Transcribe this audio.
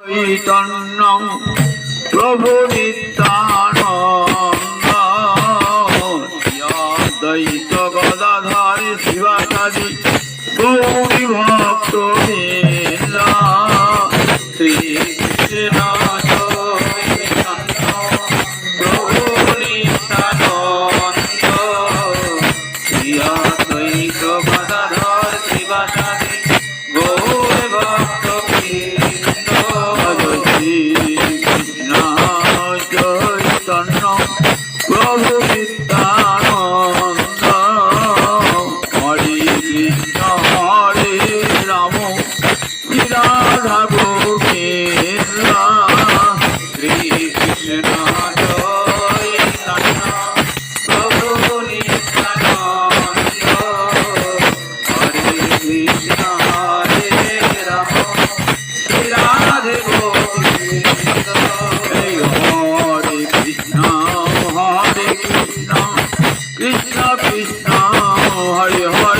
চৈতন্য প্রভু নিত্যানন্দ। গদাধার শিবাচারী গৌরী ভক্ত শ্রী চন্ন প্রভু নিত্যানন্দ। হরে কৃষ্ণ হরে রাম। Radha Govinda Krishna Krishna Hare Krishna Hare Hare